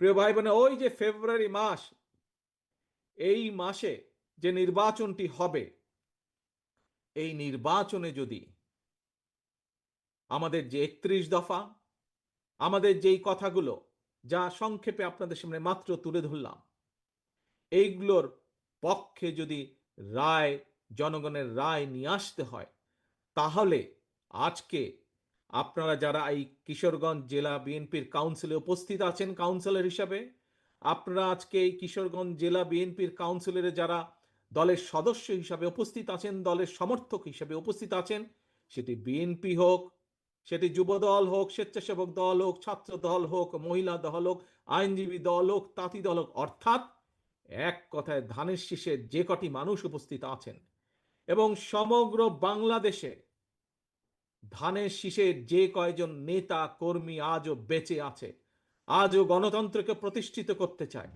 প্রিয় ভাই বোনে ওই যে ফেব্রুয়ারি মাস, এই মাসে যে নির্বাচনটি হবে, এই নির্বাচনে যদি আমাদের যে একত্রিশ দফা, আমাদের যেই কথাগুলো যা সংক্ষেপে আপনাদের সামনে মাত্র তুলে ধরলাম, এইগুলোর পক্ষে যদি রায়, জনগণের রায় নিয়ে আসতে হয়, তাহলে আজকে আপনারা যারা এই কিশোরগঞ্জ জেলা বিএনপির কাউন্সিলে উপস্থিত আছেন কাউন্সিলর হিসাবে, আপনারা আজকে এই কিশোরগঞ্জ জেলা বিএনপির কাউন্সিলরে যারা দলের সদস্য হিসাবে উপস্থিত আছেন, দলের সমর্থক হিসাবে উপস্থিত আছেন, সেটি বিএনপি হোক, সেটি যুব দল হোক, স্বেচ্ছাসেবক দল হোক, ছাত্র দল হোক, মহিলা দল হোক, আইনজীবী দল হোক, তাঁতি দল হোক, অর্থাৎ এক কথায় ধানের শীষে যে কটি মানুষ উপস্থিত আছেন এবং সমগ্র বাংলাদেশে ধানের শীষের যে কয়জন নেতা, কর্মী আজও বেঁচে আছে, আজও গণতন্ত্রকে প্রতিষ্ঠিত করতে চায়,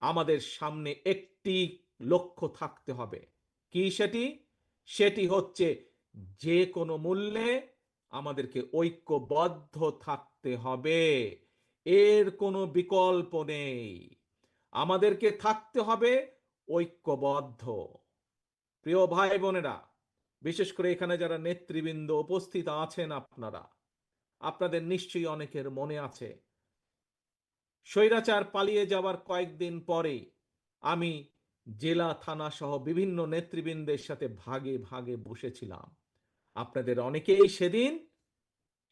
আমাদের সামনে একটি লক্ষ্য থাকতে হবে। কি সেটি? সেটি হচ্ছে যে কোনো মূল্যে আমাদেরকে ঐক্যবদ্ধ থাকতে হবে। এর কোনো বিকল্প নেই। আমাদেরকে থাকতে হবে ঐক্যবদ্ধ। প্রিয় ভাই বোনেরা বিশেষ করে এখানে যারা নেতৃবৃন্দ উপস্থিত আছেন আপনারা, আপনাদের নিশ্চয়ই অনেকের মনে আছে, স্বৈরাচার পালিয়ে যাওয়ার কয়েকদিন পরে আমি জেলা, থানা সহ বিভিন্ন নেতৃবৃন্দের সাথে ভাগে ভাগে বসেছিলাম। আপনাদের অনেকেই সেদিন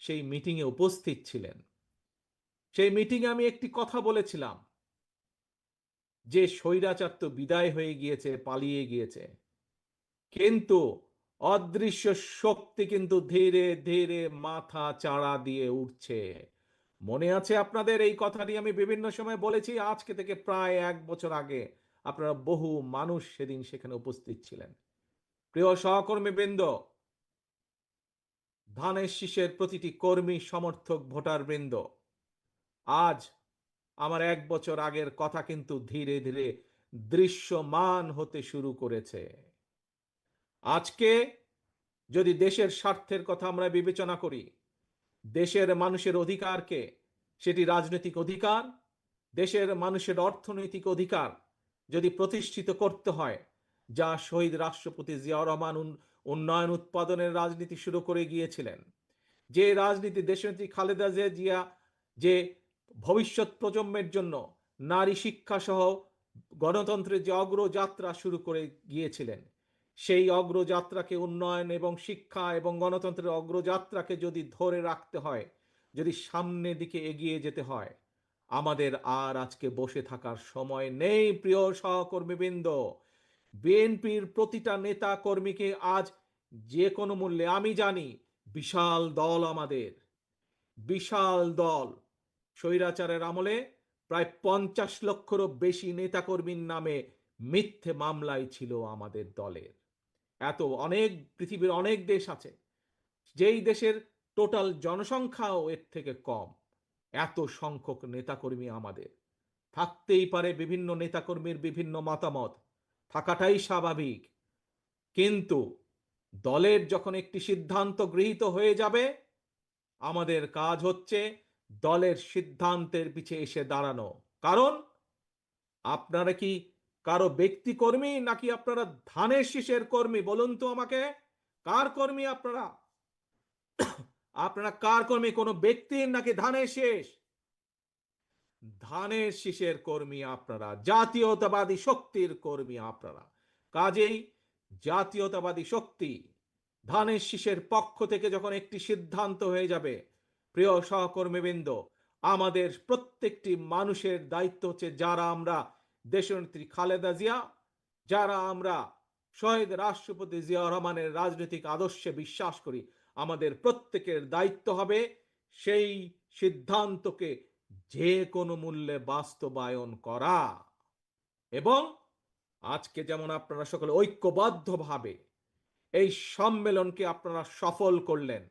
সেই মিটিংয়ে উপস্থিত ছিলেন। সেই মিটিংয়ে আমি একটি কথা বলেছিলাম, যে স্বৈরাচার তো বিদায় হয়ে গিয়েছে, পালিয়ে গিয়েছে। কিন্তু অদৃশ্য শক্তি কিন্তু ধীরে ধীরে মাথা চাড়া দিয়ে উঠছে। মনে আছে আপনাদের? এই কথাটি আমি বিভিন্ন সময় বলেছি। আজকে থেকে প্রায় এক বছর আগে আপনারা বহু মানুষ সেদিন সেখানে উপস্থিত ছিলেন। প্রিয় সহকর্মী বৃন্দ ধানের শীষের প্রতিটি কর্মী, সমর্থক ভোটার বৃন্দ আজ আমার এক বছর আগের কথা কিন্তু ধীরে ধীরে দৃশ্যমান হতে শুরু করেছে। আজকে যদি দেশের স্বার্থের কথা আমরা বিবেচনা করি, দেশের মানুষের অধিকারকে, সেটি রাজনৈতিক অধিকার, দেশের মানুষের অর্থনৈতিক অধিকার যদি প্রতিষ্ঠিত করতে হয়, যা শহীদ রাষ্ট্রপতি জিয়াউর রহমান উন্নয়ন উৎপাদনের রাজনীতি শুরু করে গিয়েছিলেন। যে রাজনীতি দেশনেত্রী খালেদা জিয়া, যে ভবিষ্যৎ প্রজন্মের জন্য নারী শিক্ষা সহ গণতন্ত্রের যে অগ্রযাত্রা শুরু করে গিয়েছিলেন সেই অগ্রযাত্রাকে উন্নয়ন এবং শিক্ষা এবং গণতন্ত্রের অগ্রযাত্রাকে যদি ধরে রাখতে হয়, যদি সামনের দিকে এগিয়ে যেতে হয়, আমাদের আর আজকে বসে থাকার সময় নেই, প্রিয় সহকর্মীবৃন্দ। বিএনপির প্রতিটা নেতা কর্মীকে আজ যে কোনো মূল্যে, আমি জানি, বিশাল দল আমাদের। বিশাল দল। স্বৈরাচারের আমলে প্রায় পঞ্চাশ লক্ষেরও বেশি নেতাকর্মীর নামে মিথ্যে মামলায় ছিল আমাদের দলের। এত অনেক পৃথিবীর অনেক দেশ আছে, যেই দেশের টোটাল জনসংখ্যাও এর থেকে কম। এত সংখ্যক নেতাকর্মী আমাদের। থাকতেই পারে বিভিন্ন নেতাকর্মীর বিভিন্ন মতামত, থাকাটাই স্বাভাবিক। কিন্তু দলের যখন একটি সিদ্ধান্ত গৃহীত হয়ে যাবে, আমাদের কাজ হচ্ছে দলের সিদ্ধান্তের পিছে এসে দাঁড়ানো। কারণ আপনারা কি কারও ব্যক্তি কর্মী নাকি আপনারা ধানের শীষের কর্মী? বলুন তো আমাকে। কার কর্মী আপনারা? আপনারা কার কর্মী? কোনো ব্যক্তির নাকি ধানের শেষ? ধানের শীষের কর্মী আপনারা, জাতীয়তাবাদী শক্তির কর্মী আপনারা। কাজেই জাতীয়তাবাদী শক্তি ধানের শীষের পক্ষ থেকে যখন একটি সিদ্ধান্ত হয়ে যাবে, প্রিয় সহকর্মীবৃন্দ, আমাদের প্রত্যেকটি মানুষের দায়িত্ব হচ্ছে যারা আমরা দেশনেত্রী খালেদা জিয়া, যারা আমরা শহীদ রাষ্ট্রপতি জিয়া রহমানের রাজনৈতিক আদর্শে বিশ্বাস করি, আমাদের প্রত্যেকের দায়িত্ব হবে সেই সিদ্ধান্তকে যে কোনো মূল্যে বাস্তবায়ন করা। এবং আজকে যেমন আপনারা সকলে ঐক্যবদ্ধভাবে এই সম্মেলনকে আপনারা সফল করলেন,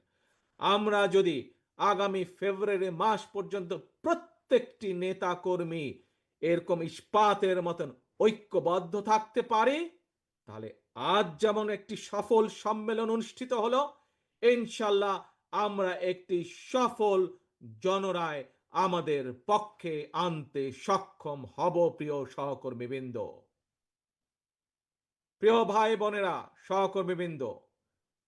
আমরা যদি আগামী ফেব্রুয়ারি মাস পর্যন্ত প্রত্যেকটি নেতা কর্মী এরকম ইস্পাতের মতন ঐক্যবদ্ধ থাকতে পারি, তাহলে আজ যেমন একটি সফল সম্মেলন অনুষ্ঠিত হলো ইনশাল্লাহ আমরা একটি সফল জনরায় আমাদের পক্ষে আনতে সক্ষম হব, প্রিয় সহকর্মীবৃন্দ। প্রিয় ভাই বোনেরা, সহকর্মীবৃন্দ,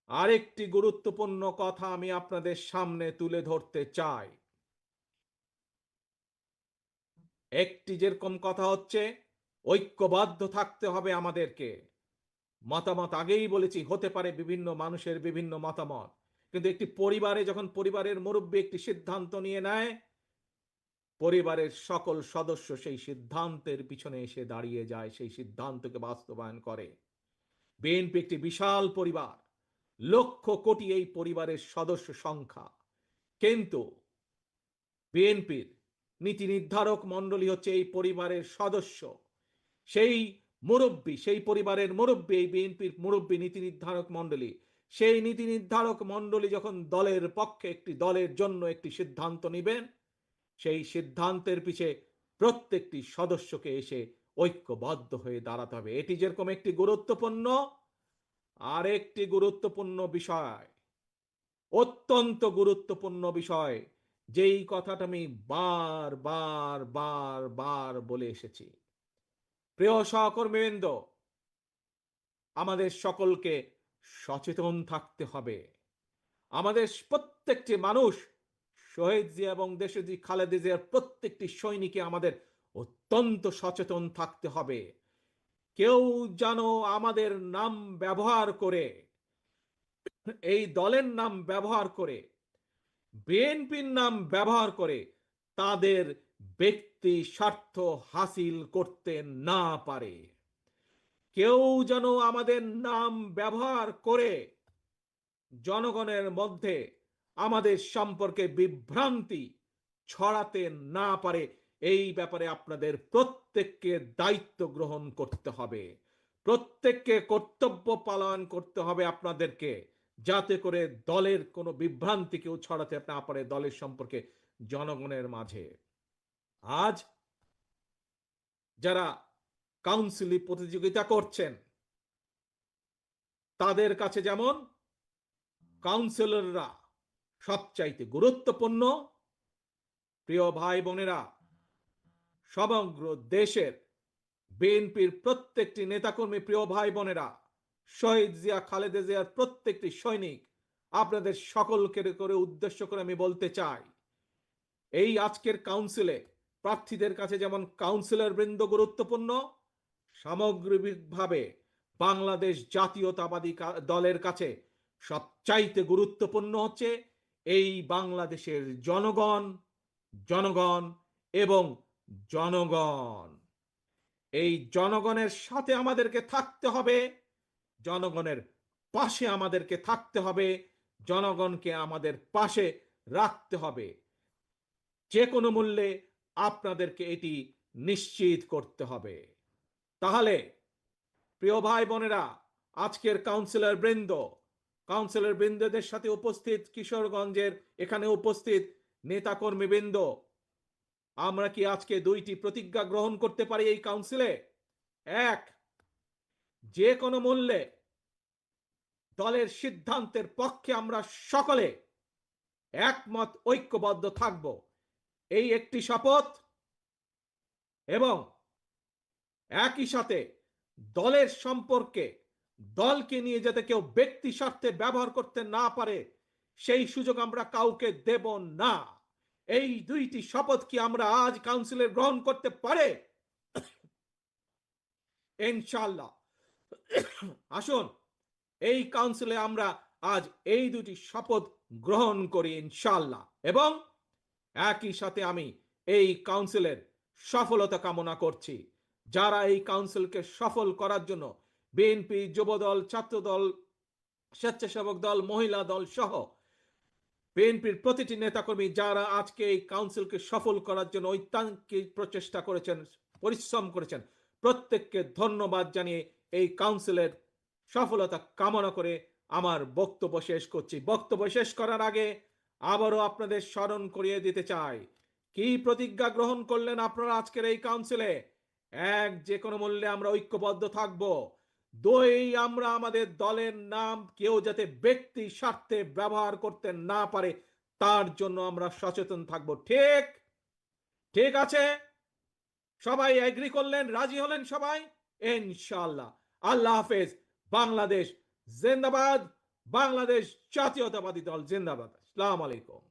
আরেকটি গুরুত্বপূর্ণ কথা আমি আপনাদের সামনে তুলে ধরতে চাই। একটি যেরকম কথা হচ্ছে, ঐক্যবদ্ধ থাকতে হবে আমাদেরকে। মতামত আগেই বলেছি, হতে পারে বিভিন্ন মানুষের বিভিন্ন মতামত। কিন্তু একটি পরিবারে যখন পরিবারের মুরব্বী একটি সিদ্ধান্ত নিয়ে নেয়, পরিবারের সকল সদস্য সেই সিদ্ধান্তের পিছনে এসে দাঁড়িয়ে যায়, সেই সিদ্ধান্তকে বাস্তবায়ন করে। বিএনপি একটি বিশাল পরিবার, লক্ষ কোটি এই পরিবারের সদস্য সংখ্যা। কিন্তু বিএনপির নীতি নির্ধারক মণ্ডলী হচ্ছে এই পরিবারের সদস্য। সেই মুরব্বী, সেই পরিবারের মুরব্বী, এই বিএনপির মুরব্বী নীতি নির্ধারক মণ্ডলী। সেই নীতি নির্ধারক মণ্ডলী যখন দলের পক্ষে একটি দলের জন্য একটি সিদ্ধান্ত নেবেন, সেই সিদ্ধান্তের পিছে প্রত্যেকটি সদস্যকে এসে ঐক্যবদ্ধ হয়ে দাঁড়াতে হবে। এটি যেরকম একটি গুরুত্বপূর্ণ আর একটি গুরুত্বপূর্ণ বিষয়, অত্যন্ত গুরুত্বপূর্ণ বিষয় যেই কথাটা আমি বার বার বার বার বলে এসেছি। প্রিয় সহকর্মীবৃন্দ, আমাদের সকলকে সচেতন থাকতে হবে। আমাদের প্রত্যেকটি মানুষ, শহীদ জিয়া এবং দেশজি খালেদা জিয়ার প্রত্যেকটি সৈনিকে আমাদের অত্যন্ত সচেতন থাকতে হবে। কেউ যেন আমাদের নাম ব্যবহার করে, এই দলের নাম ব্যবহার করে বিএনপির নাম ব্যবহার করে তাদের ব্যক্তি স্বার্থ হাসিল করতে না পারে। কেউ যেন আমাদের নাম ব্যবহার করে জনগণের মধ্যে আমাদের সম্পর্কে বিভ্রান্তি ছড়াতে না পারে, এই ব্যাপারে আপনাদের প্রত্যেককে দায়িত্ব গ্রহণ করতে হবে। প্রত্যেককে কর্তব্য পালন করতে হবে আপনাদেরকে। যাতে করে দলের কোনো বিভ্রান্তি কেউ ছড়াতে না পারে দলের সম্পর্কে জনগণের মাঝে। আজ যারা কাউন্সিলি প্রতিযোগিতা করছেন, তাদের কাছে যেমন কাউন্সিলররা সবচাইতে গুরুত্বপূর্ণ, প্রিয় ভাই বোনেরা, সমগ্র দেশের বিএনপির প্রত্যেকটি নেতাকর্মী, প্রিয় ভাই বোনেরা শহীদ জিয়া, খালেদা জিয়ার প্রত্যেকটি সৈনিক আপনাদের সকলকে করে উদ্দেশ্য করে আমি বলতে চাই, এই আজকের কাউন্সিলে প্রার্থীদের কাছে যেমন কাউন্সিলর বৃন্দ গুরুত্বপূর্ণ, সামগ্রিকভাবে বাংলাদেশ জাতীয়তাবাদী দলের কাছে সবচাইতে গুরুত্বপূর্ণ হচ্ছে এই বাংলাদেশের জনগণ জনগণ এবং জনগণ। এই জনগণের সাথে আমাদেরকে থাকতে হবে। জনগণের পাশে আমাদেরকে থাকতে হবে, জনগণকে আমাদের পাশে রাখতে হবে। যে কোনো মূল্যে আপনাদেরকে এটি নিশ্চিত করতে হবে। তাহলে, প্রিয় ভাই বোনেরা, আজকের কাউন্সিলর বৃন্দ কাউন্সিলর বৃন্দদের সাথে উপস্থিত কিশোরগঞ্জের এখানে উপস্থিত নেতাকর্মী বৃন্দ আমরা কি আজকে দুইটি প্রতিজ্ঞা গ্রহণ করতে পারি এই কাউন্সিলে এক, যে কোনো মূল্যে দলের সিদ্ধান্তের পক্ষে আমরা সকলে একমত, ঐক্যবদ্ধ থাকব। এই একটি শপথ এবং একই সাথে দলের সম্পর্কে দলকে নিয়ে যাতে কেউ ব্যক্তি স্বার্থে ব্যবহার করতে না পারে, সেই সুযোগ আমরা কাউকে দেব না। এই দুইটি শপথ কি আমরা আজ কাউন্সিলে গ্রহণ করতে পারে? ইনশাল্লাহ আসুন এই কাউন্সিলে আমরা আজ এই দুটি শপথ গ্রহণ করি ইনশাল্লাহ এবং একই সাথে আমি এই কাউন্সিলের সফলতা কামনা করছি। যারা এই কাউন্সিলকে সফল করার জন্য বিএনপি, যুবদল, ছাত্রদল, স্বেচ্ছাসেবক দল, মহিলা দল সহ বিএনপির প্রতিটি নেতাকর্মী যারা আজকে এই কাউন্সিলকে সফল করার জন্য ঐতান্তিক প্রচেষ্টা করেছেন, পরিশ্রম করেছেন, প্রত্যেককে ধন্যবাদ জানিয়ে এই কাউন্সিলের সফলতা কামনা করে আমার বক্তব্য শেষ করছি। বক্তব্য শেষ করার আগে আবারও আপনাদের স্মরণ করিয়ে দিতে চাই। কি প্রতিজ্ঞা গ্রহণ করলেন আপনারা আজকের এই কাউন্সিলে এক, যে কোনো মূল্যে আমরা ঐক্যবদ্ধ থাকব। দুই, আমরা আমাদের দলের নাম কেউ যাতে ব্যক্তি স্বার্থে ব্যবহার করতে না পারে, তার জন্য আমরা সচেতন থাকব। ঠিক? ঠিক আছে? সবাই এগ্রি করলেন? রাজি হলেন সবাই? ইনশাআল্লাহ। আল্লাহ হাফেজ। বাংলাদেশ জিন্দাবাদ বাংলাদেশ জাতীয়তাবাদী দল জিন্দাবাদ। আসসালামু আলাইকুম।